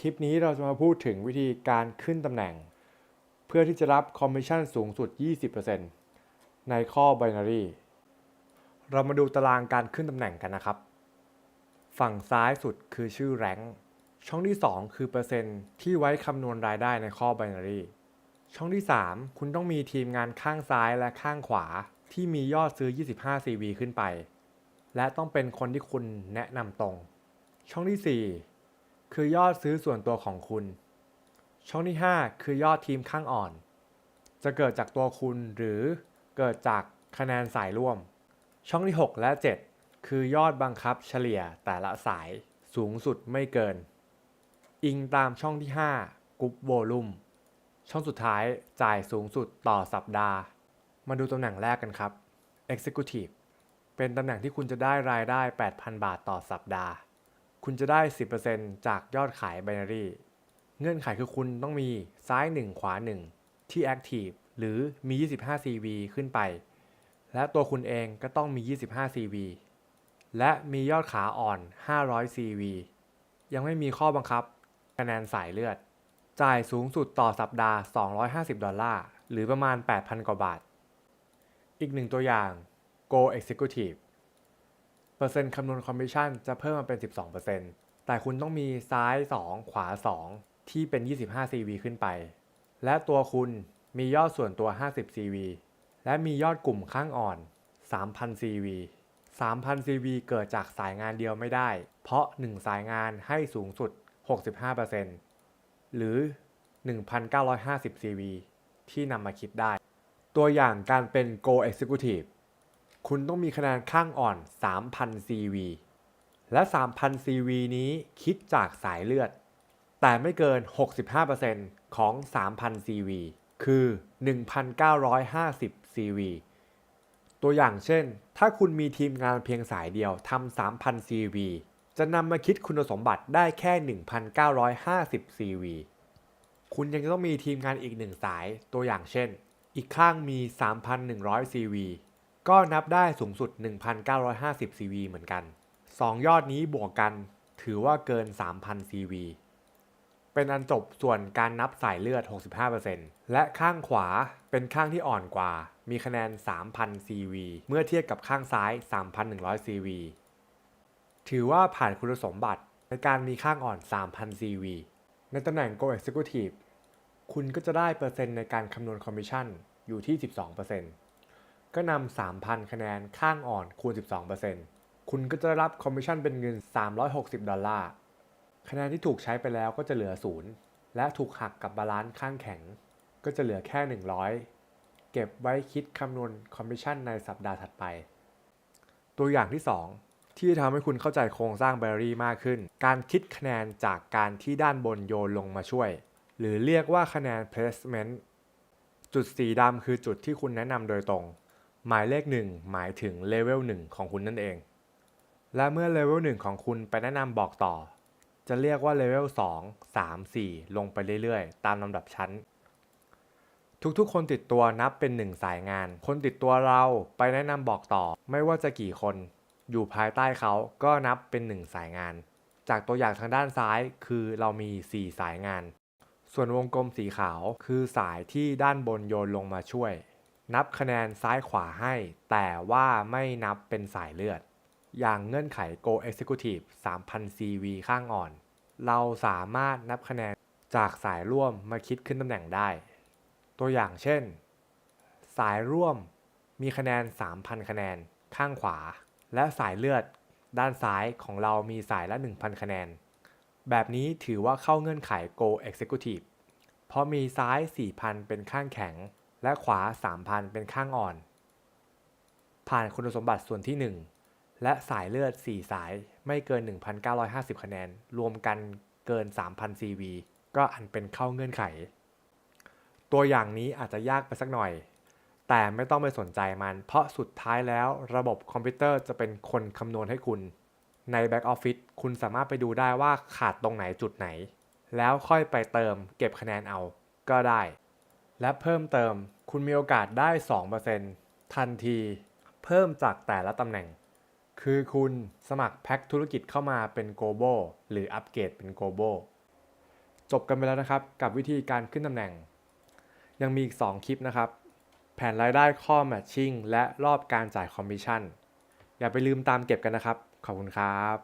คลิปนี้เราจะมาพูดถึงวิธีการขึ้นตำแหน่ง เพื่อที่จะรับคอมมิชชั่นสูงสุด 20%ในข้อ binary เรามาดูตารางการขึ้นตำแหน่งกันนะครับ ฝั่งซ้ายสุดคือชื่อ rank ช่องที่ 2 คือเปอร์เซ็นต์ที่ไว้คำนวณรายได้ในข้อ binary ช่องที่ 3 คุณต้องมีทีมงานข้างซ้ายและข้างขวาที่มียอดซื้อ 25 CV ขึ้นไป และต้องเป็นคนที่คุณแนะนำตรง ช่องที่ 4 คือยอดซื้อส่วนตัวของคุณ ช่องที่ 5 คือยอดทีมข้างอ่อน จะเกิดจากตัวคุณหรือเกิดจากคะแนนสายร่วม ช่องที่ 6 และ 7 คือยอดบังคับเฉลี่ยแต่ละสายสูงสุดไม่เกิน อิงตามช่องที่ 5กรุ๊ปโวลูมช่องสุดท้ายจ่ายสูงสุดต่อสัปดาห์ มาดูตำแหน่งแรกกันครับ Executive เป็นตำแหน่งที่คุณจะได้รายได้ 8,000 บาทต่อสัปดาห์ คุณจะได้ 10%จากยอดขาย binary เงื่อนไขคือคุณต้องมีซ้าย 1 ขวา 1 ที่ Active หรือมี 25 CV ขึ้นไป และตัวคุณเองก็ต้องมี 25 CV และมียอดขาอ่อน 500 CV ยังไม่มีข้อบังคับคะแนนสายเลือด จ่ายสูงสุดต่อสัปดาห์ 250 ดอลลาร์ หรือประมาณ 8,000 กว่าบาท อีกหนึ่งตัวอย่าง Go Executive เปอร์เซ็นต์คำนวณคอมมิชชั่นจะเพิ่มมาเป็น 12%แต่คุณต้องมีซ้าย 2 ขวา 2 ที่เป็น 25 CV ขึ้นไป และตัวคุณมียอดส่วนตัว 50 CV และมียอดกลุ่มข้างอ่อน 3,000 CV 3,000 CV เกิดจากสายงานเดียวไม่ได้ เพราะ 1 สายงานให้สูงสุด 65%หรือ 1,950 CV ที่นำมาคิดได้ ตัวอย่างการเป็น Go Executive คุณต้องมีคะแนนข้างอ่อน 3,000 CV และ 3,000 CV นี้คิดจากสายเลือด แต่ไม่เกิน 65%ของ 3,000 CV คือ 1,950 CV ตัวอย่างเช่น ถ้าคุณมีทีมงานเพียงสายเดียวทำ 3,000 CV จะนำมาคิดคุณสมบัติได้แค่ 1,950 CV คุณยังจะต้องมีทีมงานอีกหนึ่งสาย ตัวอย่างเช่น อีกข้างมี 3,100 CV ก็นับได้สูงสุด 1,950 CV เหมือนกัน 2 ยอดนี้บวกกันถือว่าเกิน 3,000 CV เป็นอันจบส่วนการนับสายเลือด 65%และข้างขวาเป็นข้างที่อ่อนกว่า มีคะแนน 3,000 CV เมื่อเทียบกับข้างซ้าย 3,100 CV ถือว่าผ่านคุณสมบัติในการมีข้างอ่อน 3,000 CV ในตำแหน่ง Go Executive คุณก็จะได้เปอร์เซ็นต์ในการคำนวณคอมมิชชั่นอยู่ที่ 12% ก็นำ 3,000 คะแนนข้างอ่อนคูณ 12%คุณก็จะได้รับคอมมิชชั่นเป็นเงิน 360 ดอลลาร์ คะแนนที่ถูกใช้ไปแล้วก็จะเหลือ 0 และถูกหักกับบาลานซ์ข้างแข็ง ก็จะเหลือแค่ 100 เก็บไว้คิดคำนวณคอมมิชชั่นในสัปดาห์ถัดไป ตัวอย่างที่ 2 ที่ทำให้คุณเข้าใจโครงสร้างไบรี่มากขึ้น การคิดคะแนนจากการที่ด้านบนโยนลงมาช่วย หรือเรียกว่าคะแนน placement จุดสีดำคือจุดที่คุณแนะนำโดยตรง หมายเลข 1 หมายถึงเลเวล1ของคุณนั่นเอง และเมื่อเลเวล1ของคุณไปแนะนำบอกต่อ จะเรียกว่าเลเวล2 3 4 ลงไปเรื่อยๆ ตามลำดับชั้น ทุกๆ คนติดตัวนับเป็นหนึ่งสายงาน คนติดตัวเราไปแนะนำบอกต่อ ไม่ว่าจะกี่คน อยู่ภายใต้เขาก็นับเป็นหนึ่งสายงาน จากตัวอย่างทางด้านซ้ายคือเรามี 4 สายงาน ส่วนวงกลมสีขาวคือสายที่ด้านบนโยนลงมาช่วย นับคะแนนซ้ายขวาให้ แต่ว่าไม่นับเป็นสายเลือด อย่างเงื่อนไข Go Executive 3,000 CV ข้างอ่อน เราสามารถนับคะแนนจากสายร่วมมาคิดขึ้นตำแหน่งได้ ตัวอย่างเช่น สายร่วมมีคะแนน 3,000 คะแนนข้างขวา และสายเลือดด้านซ้ายของเรามีสายละ 1,000 คะแนน แบบนี้ถือว่าเข้าเงื่อนไข Go Executive เพราะมีซ้าย 4,000 เป็นข้างแข็ง และขวา 3,000 เป็นข้างอ่อน ผ่านคุณสมบัติส่วนที่ 1 และสายเลือด 4 สายไม่เกิน 1,950 คะแนน รวมกันเกิน 3,000 CV ก็อันเป็นเข้าเงื่อนไข ตัวอย่างนี้อาจจะยากไปสักหน่อย แต่ไม่ต้องไปสนใจมัน เพราะสุดท้ายแล้วระบบคอมพิวเตอร์จะเป็นคนคำนวณให้คุณ ใน Back Office คุณสามารถไปดูได้ว่าขาดตรงไหนจุดไหน แล้วค่อยไปเติมเก็บคะแนนเอาก็ได้ และเพิ่มเติมคุณมีโอกาสได้ 2%ทันที เพิ่มจากแต่ละตำแหน่ง คือคุณสมัครแพ็คธุรกิจเข้ามาเป็น global หรืออัปเกรดเป็น global จบกันไปแล้วนะครับกับวิธีการขึ้นตำแหน่ง ยังมีอีก 2 คลิปนะครับ แผนรายได้ข้อแมทชิ่งและรอบการจ่ายคอมมิชชั่น อย่าไปลืมตามเก็บกันนะครับ ขอบคุณครับ